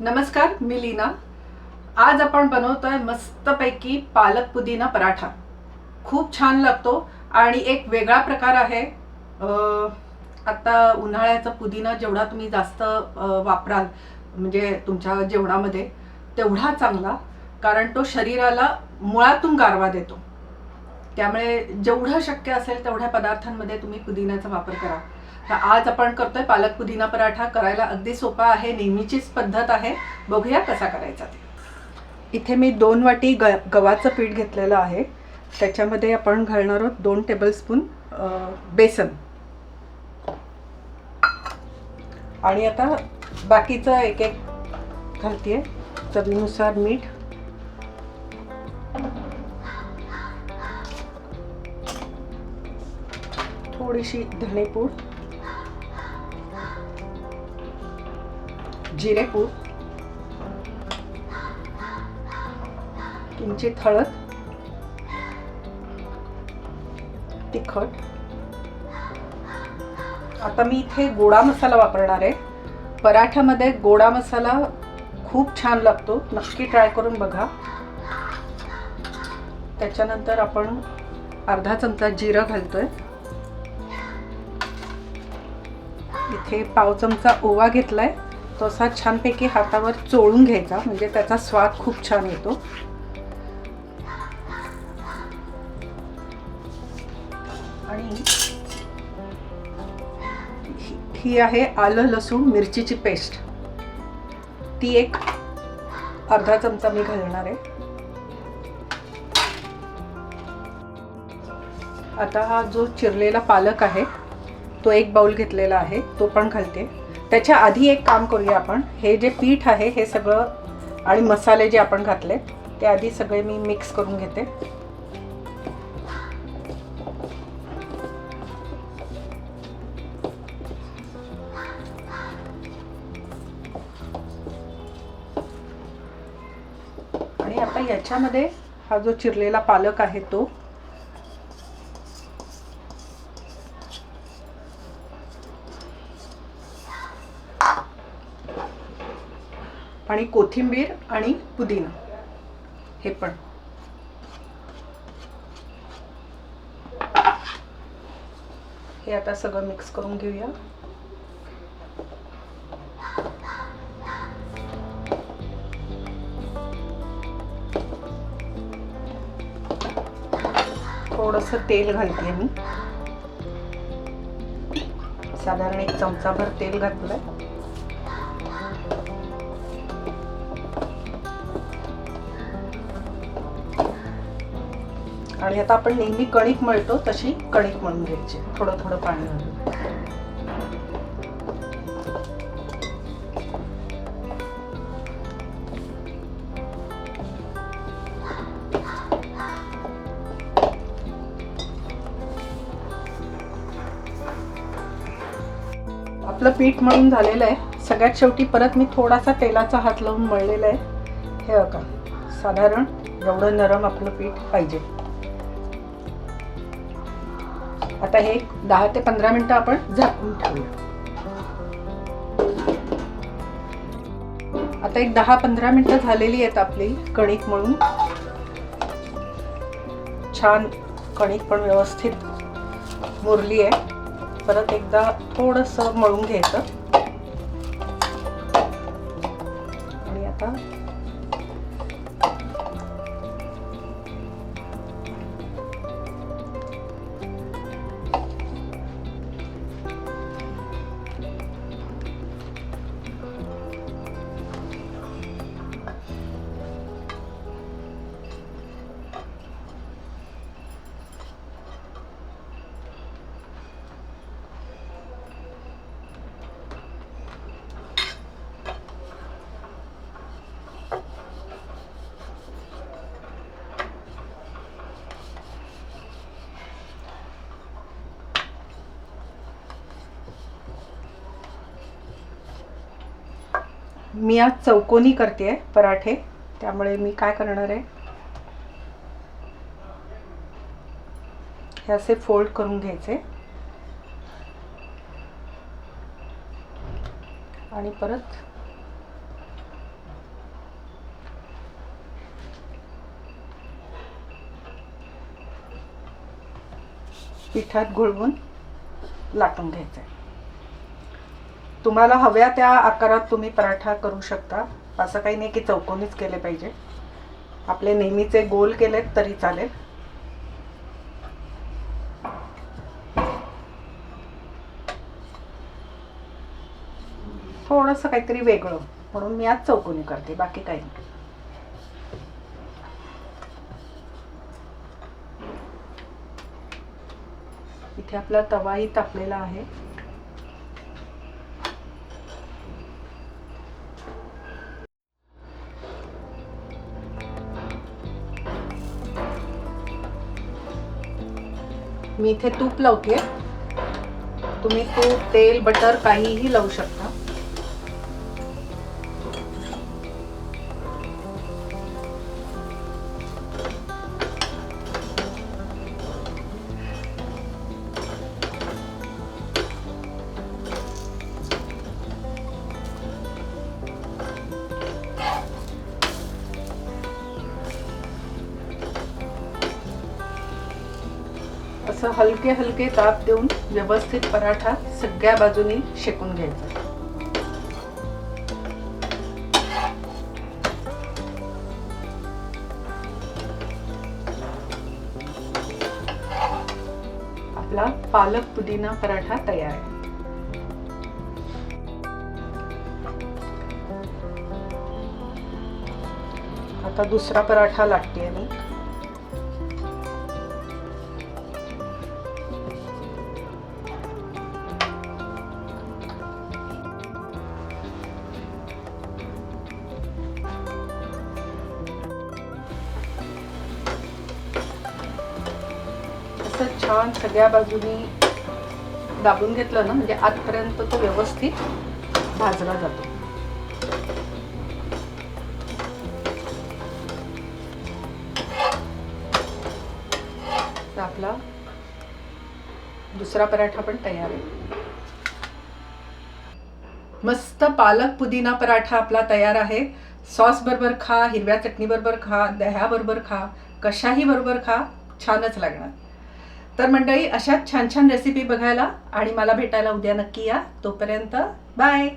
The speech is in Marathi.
नमस्कार मी लीना. आज आपण बनवतोय मस्तपैकी पालक पुदिना पराठा. खूप छान लागतो आणि एक वेगळा प्रकार आहे. आत्ता आता उन्हाळ्याचा पुदिना जेवढा तुम्ही जास्त वापराल म्हणजे तुमच्या जेवणामध्ये तेवढा चांगला कारण तो शरीराला मुळातून गारवा देतो. त्यामुळे जेवढं शक्य असेल तेवढ्या पदार्थांमध्ये तुम्ही पुदिन्याचा वापर करा. आज आपण करतोय पालक पुदिना पराठा. करायला अगदी सोपा आहे नेहमीचीच पद्धत आहे. बघूया कसा करायचा ते. इथे मी दोन वाटी ग गव्हाचं पीठ घेतलेलं आहे. त्याच्यामध्ये आपण घालणार आहोत दोन टेबलस्पून बेसन. आणि आता बाकीचं एक एक घालते चवीनुसार मीठ. थोडीशी धणेपूड जिरेपूड किंचित हळद तिखट. आता मी इथे गोडा मसाला वापरणार आहे. पराठ्यामध्ये गोडा मसाला खूप छान लागतो. नक्की ट्राय करून बघा. त्याच्यानंतर आपण अर्धा चमचा जिरं घालतोय. इथे पाव चमचा ओवा घेतलाय. तो असा छानपैकी हातावर चोळून घ्यायचा म्हणजे त्याचा स्वाद खूप छान येतो. आणि ही- आहे आलं लसूण मिरचीची पेस्ट. ती एक अर्धा चमचा मी घालणार आहे. आता हा जो चिरलेला पालक आहे तो एक बाउल घेतलेला आहे तो पण घालते. त्याच्या आधी एक काम करूया आपण. हे जे पीठ आहे हे सगळं आणि मसाले जे आपण घातले ते आधी सगळे मी मिक्स करून घेते. आणि आता याच्यामध्ये हा जो चिरलेला पालक आहे तो आणि कोथिंबीर आणि पुदिना. हे पण. हे आता सगळं मिक्स करून घेऊया. थोडस तेल घालते मी. साधारण एक चमचाभर तेल घातलंय. आणि आता आपण नेहमी कणिक मळतो तशी कणिक म्हणून घ्यायची. थोडं थोडं पाणी घालून. आपलं पीठ मळून झालेलं आहे. सगळ्यात शेवटी परत मी थोडासा तेलाचा हात लावून मळलेला आहे. हे बघा साधारण एवढं नरम आपलं पीठ पाहिजे. आता हे दहा ते पंधरा मिनटं आपण झाकून ठेवूया. आता एक दहा पंधरा मिनटं झालेली आहेत आपली कणिक मळून छान कणिक पण व्यवस्थित मुरली आहे. परत एकदा थोडंसं मळून घ्यायचं. आणि आता मी आज चौकोनी करते आहे पराठे. त्यामुळे मी काय करणार आहे? हे असे फोल्ड करून घ्यायचे. आणि परत पिठात घोळवून लाटून घ्यायचं आहे तुम्हाला हव्या त्या आकारात तुम्ही पराठा करू शकता. असं काही नाही की चौकोनीच केले पाहिजे. आपले नेहमीचे गोल केलेत तरी चालेल. थोडंसं काहीतरी वेगळं. म्हणून मी आज चौकोनी करते. बाकी काही नाही. इथे आपला तवाही तापलेला आहे. मी इथे तूप लावते तुम्ही तूप तेल बटर काहीही लावू शकता. असं हलके हलके ताप देऊन व्यवस्थित पराठा सगळ्या बाजूनी शेकून घ्यायचा. आपला पालक पुदिना पराठा तयार आहे. आता दुसरा पराठा लागते मी. असं छान सगळ्या बाजूनी दाबून घेतलं ना म्हणजे आतपर्यंत तो व्यवस्थित भाजला जातो. आपला दुसरा पराठा पण तयार आहे. मस्त पालक पुदिना पराठा आपला तयार आहे. सॉस बरोबर खा हिरव्या चटणी बरोबर खा दह्याबरोबर खा कशाही बरोबर खा छानच लागणार. तर मंडळी अशाच छान छान रेसिपी बघायला आणि मला भेटायला उद्या नक्की या. तोपर्यंत बाय